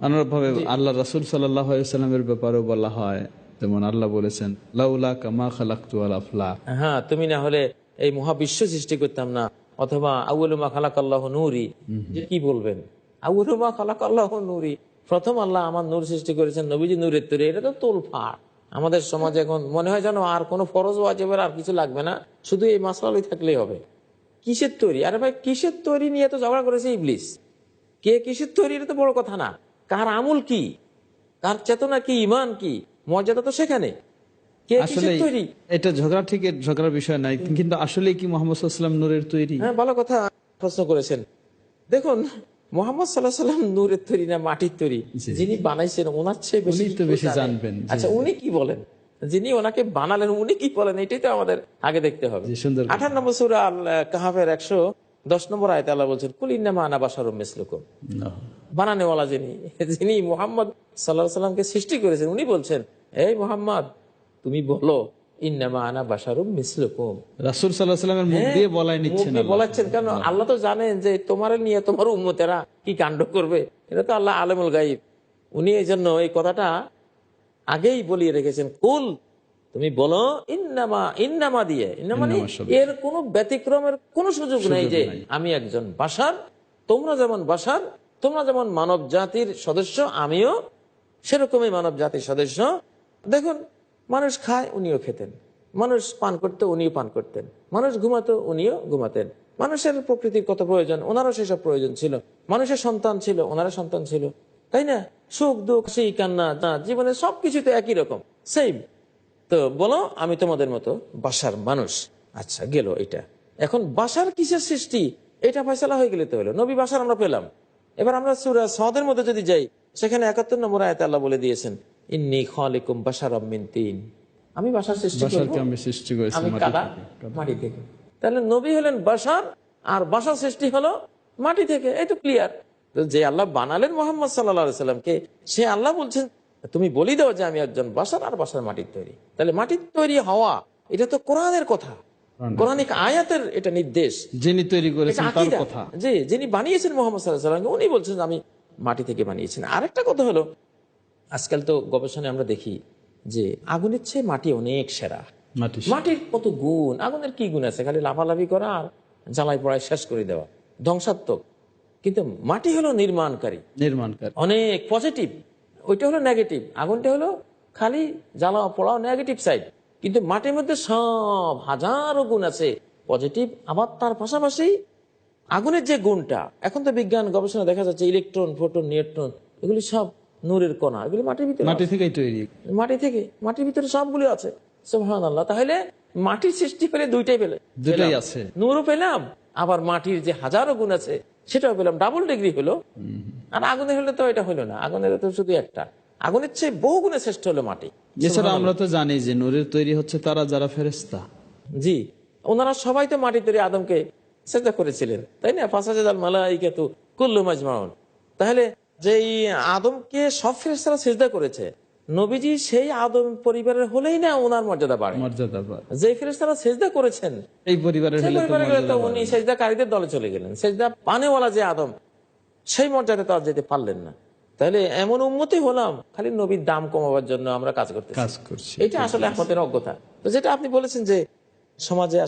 অনুরূপভাবে আল্লাহ রাসুল সাল্লামের ব্যাপারেও বলা হয় যেমন আল্লাহ বলেছেন লাউলা কামা খালাক্তু আল হ্যাঁ তুমি না হলে এই মহাবিশ্ব সৃষ্টি করতাম না অথবা আউলুমা খালাক আল্লাহ নূরি। কি বলবেন? আউলুমা খালাক আল্লাহ নূরি। প্রথম আল্লাহ আমার নূর সৃষ্টি করেছেন নবীজি নূরের তৈরি এটা তো তোল ফাড় আমাদের সমাজে এখন মনে হয় যেন আর কোনো ফরজ ওয়াজেবের আর কিছু লাগবে না শুধু এই মাসালাই থাকলেই হবে। কিসের তৈরি? আরে ভাই কিসের তৈরি নিয়ে তো ঝগড়া করেছে ইবলিস? কে কিসের তৈরি এটা তো বড় কথা না। কার আমুল কি? কার চেতনা কি? ইমান কি? মর্যাদা তো সেখানে। এটা ঝগড়া ঠিক ঝগড়ার বিষয় নাই কিন্তু আসলে কি মোহাম্মদ সাল্লাম নূরের তৈরি? হ্যাঁ ভালো কথা প্রশ্ন করেছেন। দেখুন মোহাম্মদ সাল্লাহ সাল্লাম নূরের তৈরি না মাটির তৈরি? যিনি বানাইছেন ওনার চেয়ে বেশি উনি তো কেউ বেশি জানবেন, আচ্ছা উনি কি বলেন? যিনি ওনাকে বানালেন উনি কি বলেন? এটাই তো আমাদের আগে দেখতে হবে। আঠার নম্বর সুরা আল কাহাফের একশো দশ নম্বর আয়তে আল্লাহ বলছেন কুলিনামা আনা বাসার মিসলুকুম। বানানেওয়ালা যিনি যিনি মোহাম্মদ সাল্লাহ সাল্লামকে সৃষ্টি করেছেন উনি বলছেন এই মোহাম্মদ তুমি বলো হ্যাঁ, মুখ দিয়ে আল্লাহ। বলাচ্ছেন কারণ আল্লাহ তো জানেন যে তোমার নিয়ে তোমার উম্মতেরা কি কাণ্ড করবে। এটা তো আল্লাহ আলমুল গাইব উনি এই জন্য এই কথাটা আগেই বলিয়ে রেখেছেন কুল তুমি বলো ইন্নামা ইন্নামা দিয়ে। মানে এর কোনো ব্যতিক্রমের কোনো সুযোগ নেই যে আমি একজন বাসার তোমরা যেমন বাসার তোমরা যেমন মানব জাতির সদস্য, আমিও সেরকমই মানব জাতির সদস্য। দেখুন, মানুষ খায়, উনিও খেতেন। মানুষ পান করতে, উনিও পান করতেন। মানুষ ঘুমাতো, উনিও ঘুমাতেন। মানুষের প্রকৃতির কত প্রয়োজন? ওনারও সেসব প্রয়োজন ছিল। মানুষের সন্তান ছিল, ওনারও সন্তান ছিল। তাই না? সুখ, দুঃখ সেই কান্না জীবনে সবকিছু তো একই রকম। সেম তো বলো, আমি তোমাদের মতো বাসার মানুষ। আচ্ছা গেল এটা। এখন বাসার কিসের সৃষ্টি? এটা ফয়সলা হয়ে গেলে তো হলো। নবী বাসার আমরা পেলাম। এবার আমরা সুরা সদের মধ্যে যদি যাই সেখানে একাত্তর নম্বর আয়তে আল্লাহ বলে দিয়েছেন ইন্নি খালিকুম বাসার তিন। আমি বাসার সৃষ্টি আমি সৃষ্টি করেছি? আমি মাটি কাদা থেকে। মাটি থেকে। তাহলে নবী হলেন বাসার আর বাসার সৃষ্টি হলো মাটি থেকে। এই তো ক্লিয়ার যে আল্লাহ বানালেন মোহাম্মদ সাল্লা সাল্লামকে সে আল্লাহ বলছেন তুমি বলি দাও যে আমি একজন বাসার আর বাসার মাটির তৈরি। তাহলে মাটির তৈরি হওয়া এটা তো কোরআনের কথা। কোরআনিক আয়াতের এটা নির্দেশ। যিনি তৈরি করেছেন তার কথা। জি যিনি বানিয়েছেন মোহাম্মদ সাল্লাহ সাল্লামকে উনি বলছেন আমি মাটি থেকে বানিয়েছেন আরেকটা কথা হলো আজকাল তো গবেষণায় আমরা দেখি যে আগুনের চেয়ে মাটি অনেক সেরা। মাটির কত গুণ আগুনের কি গুণ আছে? খালি লাফালাফি করা আর জ্বালাই পড়ায় শেষ করে দেওয়া। ধ্বংসাত্মক। কিন্তু মাটি হলো নির্মাণকারী। নির্মাণকারী। অনেক পজিটিভ ওইটা হলো নেগেটিভ আগুনটা হলো খালি জ্বালা পড়াও নেগেটিভ সাইড কিন্তু মাটির মধ্যে সব হাজারো গুণ আছে। পজিটিভ আবার তার পাশাপাশি আগুনের যে গুণটা এখন তো বিজ্ঞান গবেষণা দেখা যাচ্ছে ইলেকট্রন ফোটন নিউট্রন এগুলি সব নূরের কণা এগুলি মাটির ভিতরে মাটি থেকেই তৈরি। মাটি থেকে মাটির ভিতরে সবগুলো আছে। সোহান আল্লাহ তাহলে মাটির সৃষ্টি পেলে দুইটাই পেলে। দুটাই। আছে। নূরও পেলাম আবার মাটির যে হাজারো গুণ আছে সেটাও পেলাম। ডাবল ডিগ্রি হলো। আর আগুনের হলে তো এটা হলো না আগুনের তো শুধু একটা। আগুনের চেয়ে বহু গুণে শ্রেষ্ঠ হলো মাটি। এছাড়া আমরা তো জানি যে নূরের তৈরি হচ্ছে তারা যারা ফেরেস্তা জি ওনারা সবাই তো মাটি তৈরি আদমকে সেজদা করেছিলেন তাই না? কুল্লু মাজমাউন। তাহলে যেই আদমকে সব ফেরেশতারা সেজদা করেছে নবীজি সেই আদম পরিবারের হলেই না ওনার মর্যাদা বাড়ে? মর্যাদা পায়। যে ফেরেস্তারা সেজদা করেছেন এই পরিবারের উনি সেজদাকারীদের দলে চলে গেলেন। সেজদা পানেওয়ালা যে আদম সেই মর্যাদা তো আর যেতে পারলেন না। তাহলে এমন উন্মতি হলাম খালি নবীর দাম কমাবার জন্য আমরা কাজ করতে কাজ করছি। এটা আসলে একমাত্র অজ্ঞতা। তো যেটা আপনি বলেছেন যে সমাজে